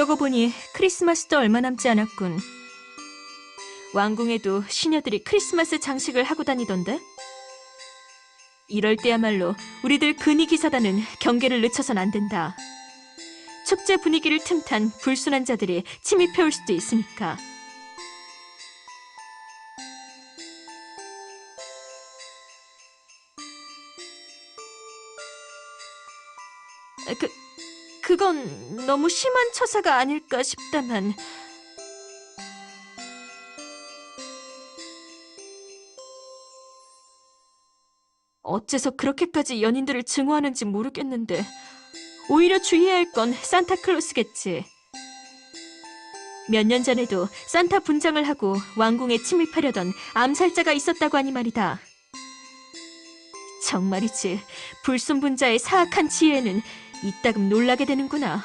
그러고 보니 크리스마스도 얼마 남지 않았군. 왕궁에도 시녀들이 크리스마스 장식을 하고 다니던데? 이럴 때야말로 우리들 근위 기사단은 경계를 늦춰선 안 된다. 축제 분위기를 틈탄 불순한 자들이 침입해올 수도 있으니까. 그, 그건 너무 심한 처사가 아닐까 싶다만. 어째서 그렇게까지 연인들을 증오하는지 모르겠는데 오히려 주의해야 할 건 산타클로스겠지. 몇 년 전에도 산타 분장을 하고 왕궁에 침입하려던 암살자가 있었다고 하니 말이다. 정말이지 불순분자의 사악한 지혜에는 이따금 놀라게 되는구나.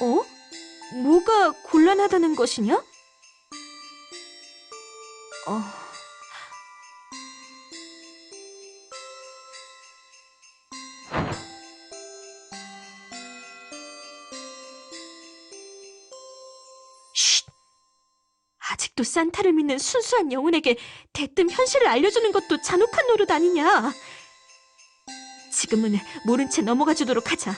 어? 뭐가 곤란하다는 것이냐? 어... 아직도 산타를 믿는 순수한 영혼에게 대뜸 현실을 알려주는 것도 잔혹한 노릇 아니냐? 지금은 모른 채 넘어가 주도록 하자.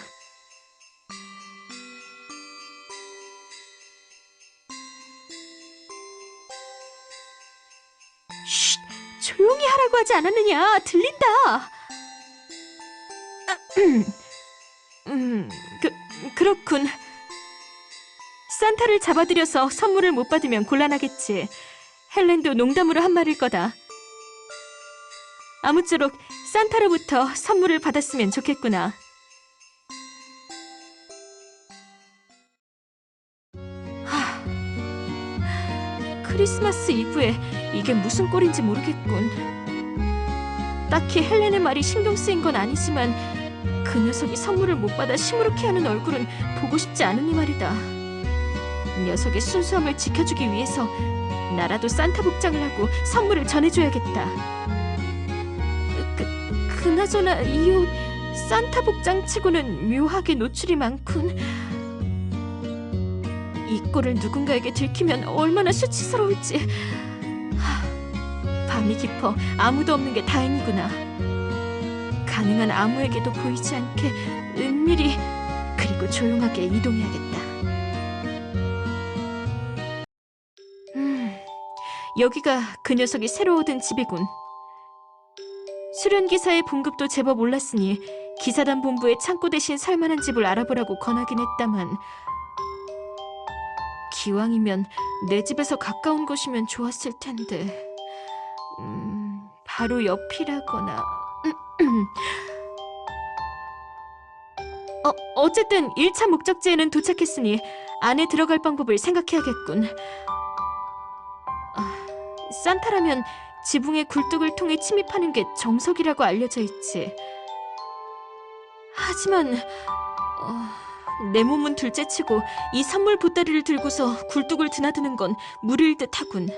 쉿! 조용히 하라고 하지 않았느냐? 들린다! 아, 음, 그, 그렇군. 산타를 잡아들여서 선물을 못 받으면 곤란하겠지. 헬렌도 농담으로 한 말일 거다. 아무쪼록 산타로부터 선물을 받았으면 좋겠구나. 하, 크리스마스 이브에 이게 무슨 꼴인지 모르겠군. 딱히 헬렌의 말이 신경 쓰인 건 아니지만 그 녀석이 선물을 못 받아 시무룩해하는 얼굴은 보고 싶지 않으니 말이다. 녀석의 순수함을 지켜주기 위해서 나라도 산타 복장을 하고 선물을 전해줘야겠다. 그, 그나저나 이 옷 산타 복장치고는 묘하게 노출이 많군. 이 꼴을 누군가에게 들키면 얼마나 수치스러울지. 하, 밤이 깊어 아무도 없는 게 다행이구나. 가능한 아무에게도 보이지 않게 은밀히 그리고 조용하게 이동해야겠다. 여기가 그 녀석이 새로 얻은 집이군. 수련 기사의 봉급도 제법 올랐으니 기사단 본부에 창고 대신 살만한 집을 알아보라고 권하긴 했다만 기왕이면 내 집에서 가까운 곳이면 좋았을 텐데 음, 바로 옆이라거나 어, 어쨌든 1차 목적지에는 도착했으니 안에 들어갈 방법을 생각해야겠군. 아, 산타라면 지붕의 굴뚝을 통해 침입하는 게 정석이라고 알려져 있지. 하지만 어, 내 몸은 둘째치고 이 선물 보따리를 들고서 굴뚝을 드나드는 건 무리일 듯하군.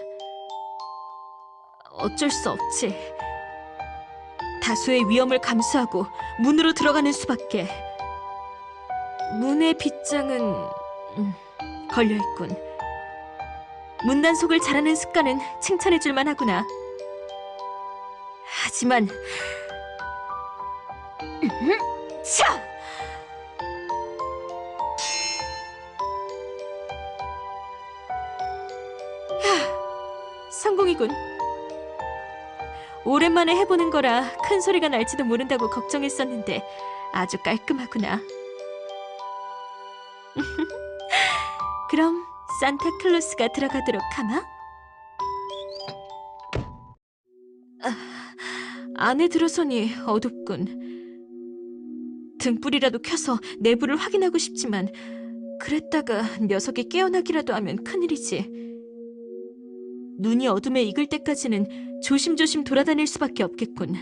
어쩔 수 없지. 다수의 위험을 감수하고 문으로 들어가는 수밖에. 문의 빗장은 음, 걸려 있군. 문단속을 잘하는 습관은 칭찬해 줄 만 하구나. 하지만 음, 차! 야, 성공이군. 오랜만에 해보는 거라 큰 소리가 날지도 모른다고 걱정했었는데 아주 깔끔하구나. 산타클로스가 들어가도록 하마? 아, 안에 들어서니 어둡군. 등불이라도 켜서 내부를 확인하고 싶지만 그랬다가 녀석이 깨어나기라도 하면 큰일이지. 눈이 어둠에 익을 때까지는 조심조심 돌아다닐 수밖에 없겠군.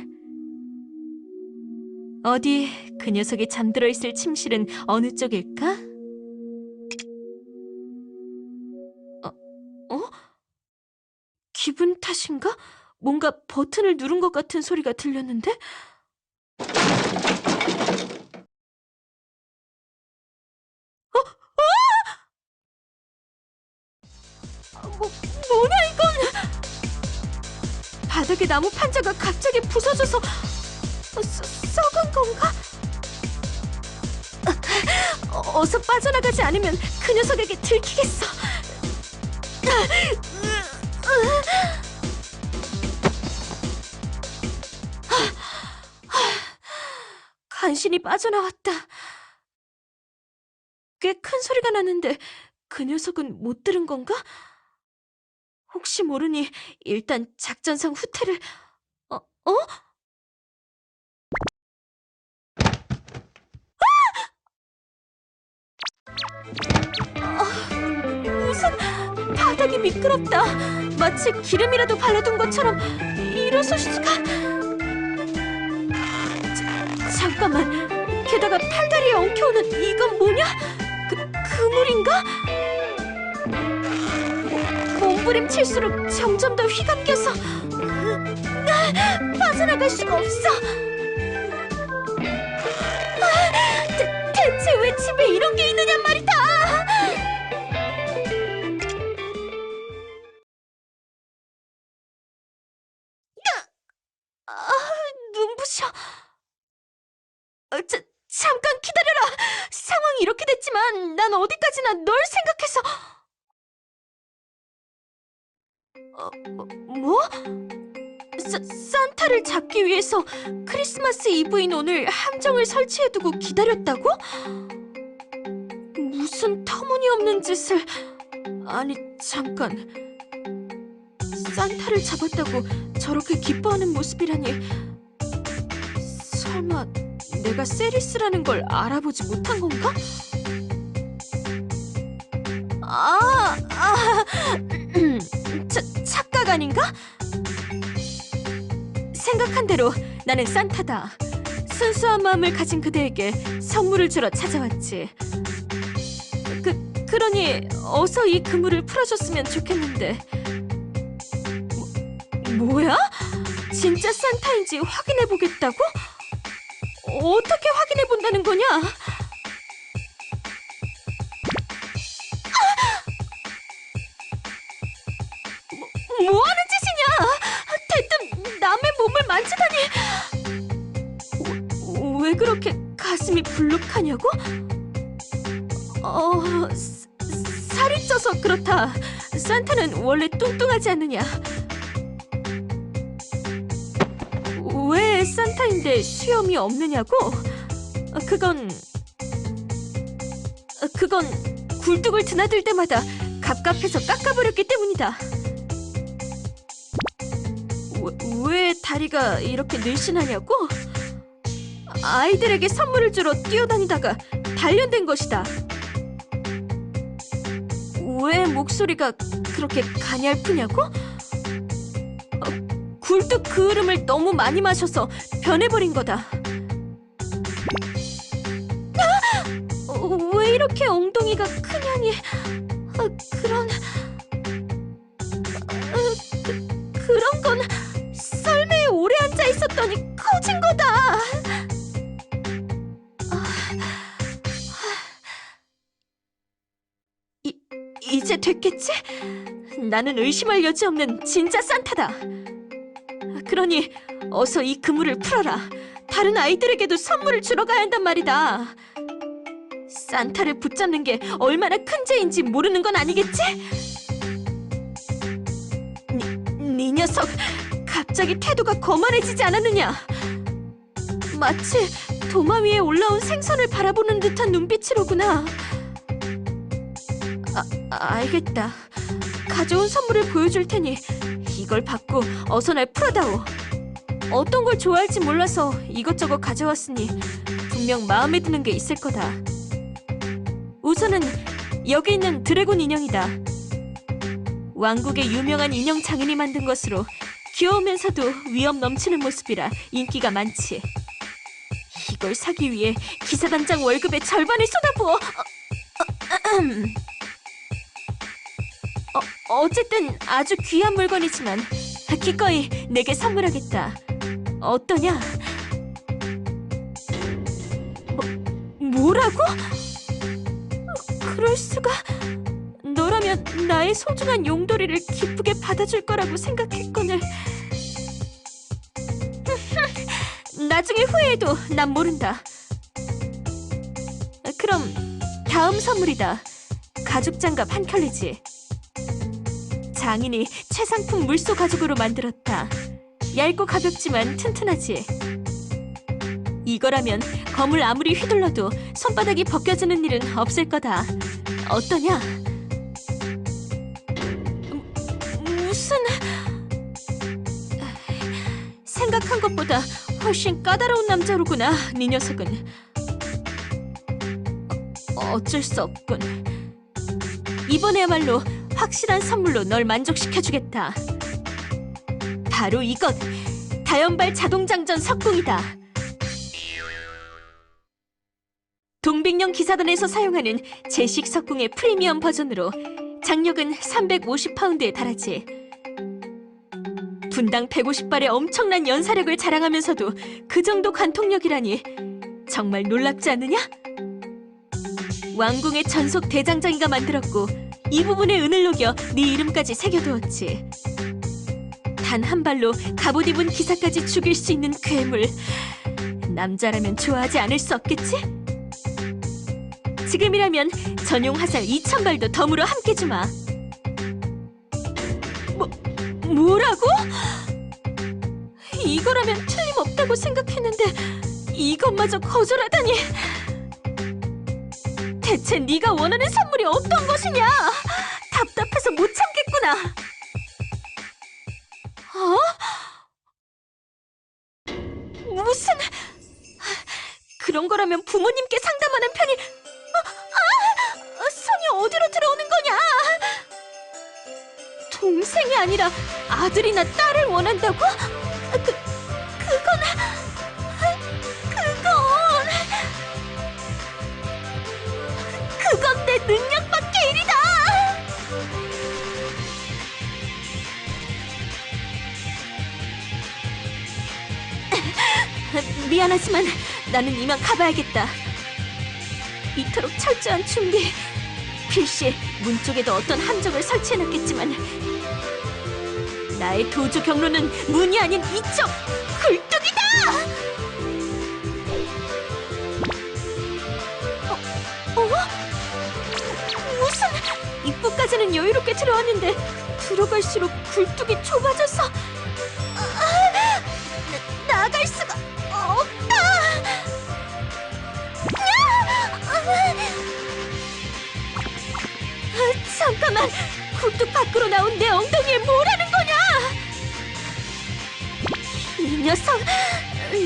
어디 그 녀석이 잠들어 있을 침실은 어느 쪽일까? 탓인가? 뭔가 버튼을 누른 것 같은 소리가 들렸는데? 어? 어? 뭐, 뭐냐 이건? 바닥에 나무 판자가 갑자기 부서져서 어, 썩- 썩은 건가? 어, 어서 빠져나가지 않으면 그 녀석에게 들키겠어. 간신히 빠져나왔다. 꽤 큰 소리가 나는데 그 녀석은 못 들은 건가? 혹시 모르니 일단 작전상 후퇴를 어? 어? 아! 무슨 바닥이 미끄럽다. 마치 기름이라도 발라둔 것처럼 일어설 수가. 자, 잠깐만. 게다가 팔다리에 엉켜오는 이건 뭐냐? 그 그물인가? 몸부림칠 수록 점점 더 휘감겨서 아, 빠져나갈 수가 없어. 아, 대, 대체 왜 집에 이런 게 있느냐 말이다. 잠깐 기다려라. 상황이 이렇게 됐지만 난 어디까지나 널 생각해서. 어, 어, 뭐? 사, 산타를 잡기 위해서 크리스마스 이브인 오늘 함정을 설치해두고 기다렸다고? 무슨 터무니없는 짓을... 아니, 잠깐. 산타를 잡았다고 저렇게 기뻐하는 모습이라니... 설마 내가 세리스라는 걸 알아보지 못한 건가? 아, 아, 차, 착각 아닌가? 생각한 대로 나는 산타다. 순수한 마음을 가진 그대에게 선물을 주러 찾아왔지. 그, 그러니 어서 이 그물을 풀어줬으면 좋겠는데. 뭐, 뭐야? 진짜 산타인지 확인해 보겠다고? 어떻게 확인해 본다는 거냐? 뭐, 뭐 하는 짓이냐? 대뜸 남의 몸을 만지다니. 왜, 왜 그렇게 가슴이 불룩하냐고? 어, 사- 살이 쪄서 그렇다. 산타는 원래 뚱뚱하지 않느냐? 왜 산타인데 수염이 없느냐고? 어, 그건 어, 그건 굴뚝을 드나들 때마다 갑갑해서 깎아버렸기 때문이다. 왜, 왜 다리가 이렇게 늘씬하냐고? 아이들에게 선물을 주러 뛰어다니다가 단련된 것이다. 왜 목소리가 그렇게 가냘프냐고? 어, 굴뚝 그을음을 너무 많이 마셔서 변해버린 거다. 아! 어, 왜 이렇게 엉덩이가 크냐니? 아, 그런 아, 그, 그런 건 썰매에 오래 앉아 있었더니 커진 거다. 아, 이, 이제 됐겠지? 나는 의심할 여지 없는 진짜 산타다. 그러니 어서 이 그물을 풀어라. 다른 아이들에게도 선물을 주러 가야 한단 말이다. 산타를 붙잡는 게 얼마나 큰 죄인지 모르는 건 아니겠지? 니, 니 녀석 갑자기 태도가 거만해지지 않았느냐? 마치 도마 위에 올라온 생선을 바라보는 듯한 눈빛이로구나. 아, 알겠다. 가져온 선물을 보여줄 테니 이걸 받고 어서 날 풀어다오. 어떤 걸 좋아할지 몰라서 이것저것 가져왔으니 분명 마음에 드는 게 있을 거다. 우선은 여기 있는 드래곤 인형이다. 왕국의 유명한 인형 장인이 만든 것으로 귀여우면서도 위험 넘치는 모습이라 인기가 많지. 이걸 사기 위해 기사단장 월급의 절반을 쏟아부어. 어, 어, 음. 어, 어쨌든 아주 귀한 물건이지만 기꺼이 내게 선물하겠다. 어떠냐? 뭐, 뭐라고? 그럴 수가? 너라면 나의 소중한 용도리를 기쁘게 받아줄 거라고 생각했거늘. 나중에 후회해도 난 모른다. 그럼 다음 선물이다. 가죽 장갑 한 켤레지. 장인이 최상품 물소 가죽으로 만들었다. 얇고 가볍지만 튼튼하지. 이거라면 검을 아무리 휘둘러도 손바닥이 벗겨지는 일은 없을 거다. 어떠냐? 무- 무슨 생각한 것보다 훨씬 까다로운 남자로구나. 네 녀석은. 어, 어쩔 수 없군. 이번에야말로 확실한 선물로 널 만족시켜주겠다. 바로 이것! 다연발 자동장전 석궁이다. 동백령 기사단에서 사용하는 제식 석궁의 프리미엄 버전으로 장력은 350파운드에 달하지. 분당 150발의 엄청난 연사력을 자랑하면서도 그 정도 관통력이라니 정말 놀랍지 않느냐? 왕궁의 전속 대장장이가 만들었고 이 부분에 은을 녹여 네 이름까지 새겨두었지. 단 한 발로 갑옷 입은 기사까지 죽일 수 있는 괴물. 남자라면 좋아하지 않을 수 없겠지? 지금이라면 전용 화살 2천 발도 덤으로 함께 주마. 뭐 뭐라고? 이거라면 틀림없다고 생각했는데 이것마저 거절하다니. 대체 네가 원하는 선물이 어떤 것이냐? 답답해서 못 참겠구나. 어? 무슨 그런 거라면 부모님께 상담하는 편이 아, 아, 손이 어디로 들어오는 거냐? 동생이 아니라 아들이나 딸을 원한다고? 그 그건 내 능력 밖의 일이다. 미안하지만 나는 이만 가봐야겠다. 이토록 철저한 준비. 필시 문 쪽에도 어떤 함정을 설치해놨겠지만 나의 도주 경로는 문이 아닌 이쪽 굴뚝이다. 어? 어? 입구까지는 여유롭게 들어왔는데 들어갈수록 굴뚝이 좁아져서 아, 나, 나갈 수가 없다. 아, 잠깐만 굴뚝 밖으로 나온 내 엉덩이에 뭐라는 거냐? 이 녀석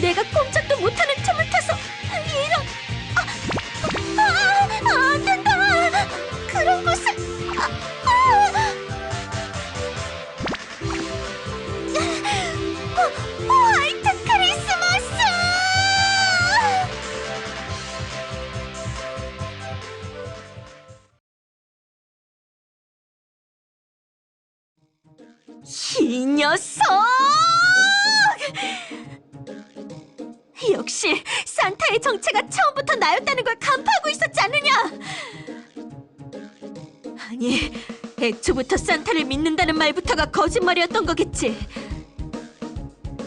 내가 꼼짝도 못하는 산타의 정체가 처음부터 나였다는 걸 간파하고 있었지 않느냐? 아니, 애초부터 산타를 믿는다는 말부터가 거짓말이었던 거겠지.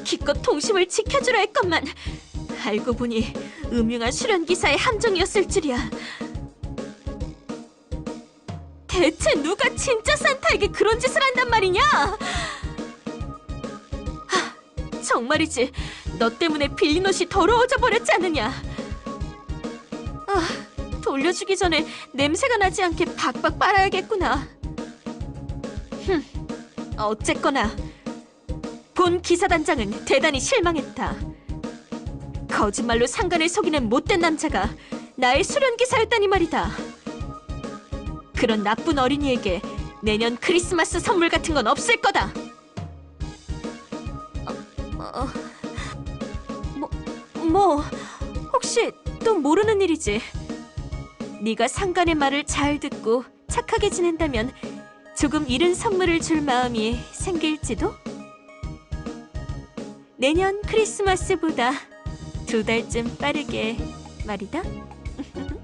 기껏 동심을 지켜주려 했건만 알고 보니 음흉한 수련 기사의 함정이었을 줄이야. 대체 누가 진짜 산타에게 그런 짓을 한단 말이냐? 하, 정말이지. 너 때문에 빌린 옷이 더러워져 버렸지 않느냐? 아, 돌려주기 전에 냄새가 나지 않게 박박 빨아야겠구나. 흠, 어쨌거나 본 기사단장은 대단히 실망했다. 거짓말로 상관을 속이는 못된 남자가 나의 수련 기사였다니 말이다. 그런 나쁜 어린이에게 내년 크리스마스 선물 같은 건 없을 거다. 어, 어, 뭐, 뭐 혹시 또 모르는 일이지? 네가 상관의 말을 잘 듣고 착하게 지낸다면 조금 이른 선물을 줄 마음이 생길지도? 내년 크리스마스보다 두 달쯤 빠르게 말이다.